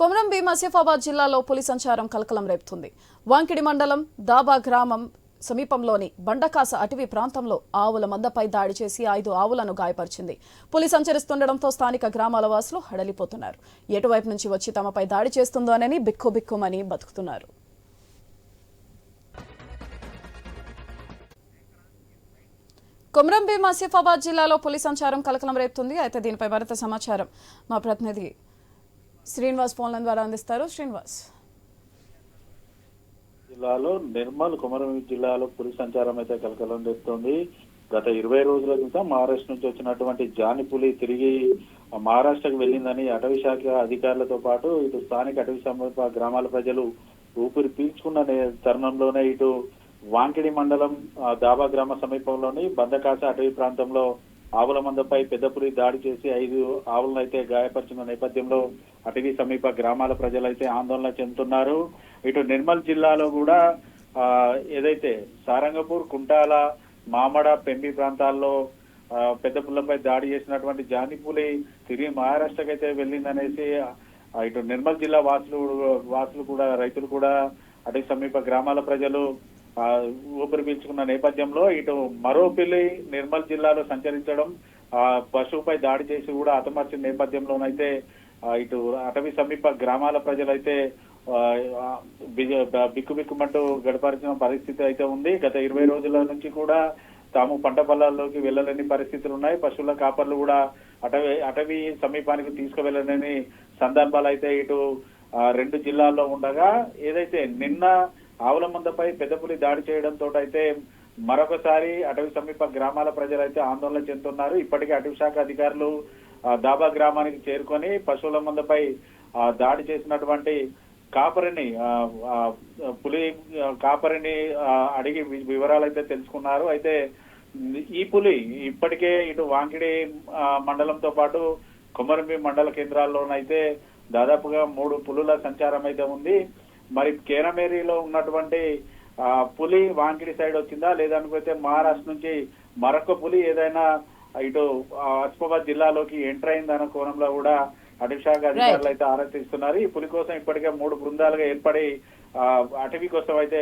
కొమరం భీం ఆసిఫాబాద్ జిల్లాలో పులి సంచారం కలకలం రేపుతుంది. వాంకిడి మండలం దాబా గ్రామం సమీపంలోని బండకాస అటవీ ప్రాంతంలో ఆవుల మందపై దాడి చేసి ఐదు ఆవులను గాయపరిచింది. పులి సంచరిస్తుండటంతో స్థానిక గ్రామాల వాసులు హడలిపోతున్నారు. ఎటువైపు నుంచి వచ్చి తమపై దాడి చేస్తుందోనని బిక్కుబిక్కుమని బతుకుతున్నారు. కొమరంబి భీం ఆసిఫాబాద్ జిల్లాలో పులి సంచారం కలకలం రేపుతుంది. అయితే దీనిపై మరింత సమాచారం మా ప్రతినిధి శ్రీనివాస్ ఫోన్ల ద్వారా అందిస్తారు. శ్రీనివాస్. జిల్లాలో నిర్మల్ కుమరం జిల్లాలో పులి సంచారం అయితే కలకలం రేపుతోంది గత ఇరవై రోజుల క్రితం మహారాష్ట్ర నుంచి వచ్చినటువంటి జాని పులి తిరిగి మహారాష్ట్రకు వెళ్ళిందని అటవీ శాఖ అధికారులతో పాటు ఇటు స్థానిక అటవీ సమీప గ్రామాల ప్రజలు ఊపిరి పీల్చుకున్న తరుణంలోనే ఇటు వాంకిడి మండలం దాబా గ్రామ సమీపంలోని బందకాస అటవీ ప్రాంతంలో ఆవుల మందపై పెద్దపులి దాడి చేసి ఐదు ఆవులను అయితే గాయపరిచిన నేపథ్యంలో అటవీ సమీప గ్రామాల ప్రజలైతే ఆందోళన చెందుతున్నారు. ఇటు నిర్మల్ జిల్లాలో కూడా ఆ, ఏదైతే సారంగపూర్ కుంటాల మామడ పెంబి ప్రాంతాల్లో పెద్ద పుల్లపై దాడి చేసినటువంటి జానిపులి తిరిగి మహారాష్ట్రకి అయితే వెళ్ళిందనేసి ఇటు నిర్మల్ జిల్లా వాసులు వాసులు కూడా రైతులు కూడా అటు సమీప గ్రామాల ప్రజలు ఊపిరిపీల్చుకున్న నేపథ్యంలో ఇటు మరో పిల్లి నిర్మల్ జిల్లాలో సంచరించడం ఆ పశువుపై దాడి చేసి కూడా హతమార్చిన నేపథ్యంలోనైతే ఇటు అటవీ సమీప గ్రామాల ప్రజలైతే బిక్కుబిక్కుమంటూ గడపరిచిన పరిస్థితి అయితే ఉంది. గత ఇరవై రోజుల నుంచి కూడా తాము పంట పొలాల్లోకి వెళ్ళలేని పరిస్థితులు ఉన్నాయి. పశువుల కాపర్లు కూడా అటవీ అటవీ సమీపానికి తీసుకువెళ్ళలేని సందర్భాలు అయితే ఇటు రెండు జిల్లాల్లో ఉండగా ఏదైతే నిన్న ఆవుల మందపై పెద్దపులి దాడి చేయడంతో అయితే మరొకసారి అటవీ సమీప గ్రామాల ప్రజలైతే ఆందోళన చెందుతున్నారు. ఇప్పటికే అటవీ శాఖ అధికారులు దాబా గ్రామానికి చేరుకొని పశువుల మందపై దాడి చేసినటువంటి కాపరిని పులి కాపరిని అడిగి వివరాలు అయితే తెలుసుకున్నారు. అయితే ఈ పులి ఇప్పటికే ఇటు వాంకిడి మండలంతో పాటు కొమరంభీం మండల కేంద్రాల్లోనైతే దాదాపుగా మూడు పులుల సంచారం అయితే ఉంది. మరి కేరమేరిలో ఉన్నటువంటి పులి వాంకిడి సైడ్ వచ్చిందా? లేదనుకైతే మహారాష్ట్ర నుంచి మరొక పులి ఏదైనా ఇటు ఆసిఫాబాద్ జిల్లాలోకి ఎంటర్ అయిందన్న కోణంలో కూడా అటవీ శాఖ అధికారులు అయితే ఆరా తీస్తున్నారు ఈ పులి కోసం ఇప్పటికే మూడు బృందాలుగా ఏర్పడి అటవీ కోసం అయితే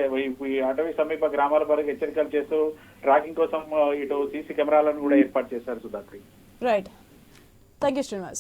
అటవీ సమీప గ్రామాల వరకు హెచ్చరికలు చేస్తూ ట్రాకింగ్ కోసం ఇటు సీసీ కెమెరాలను కూడా ఏర్పాటు చేశారు Sudhakar. Right thank you Srinivas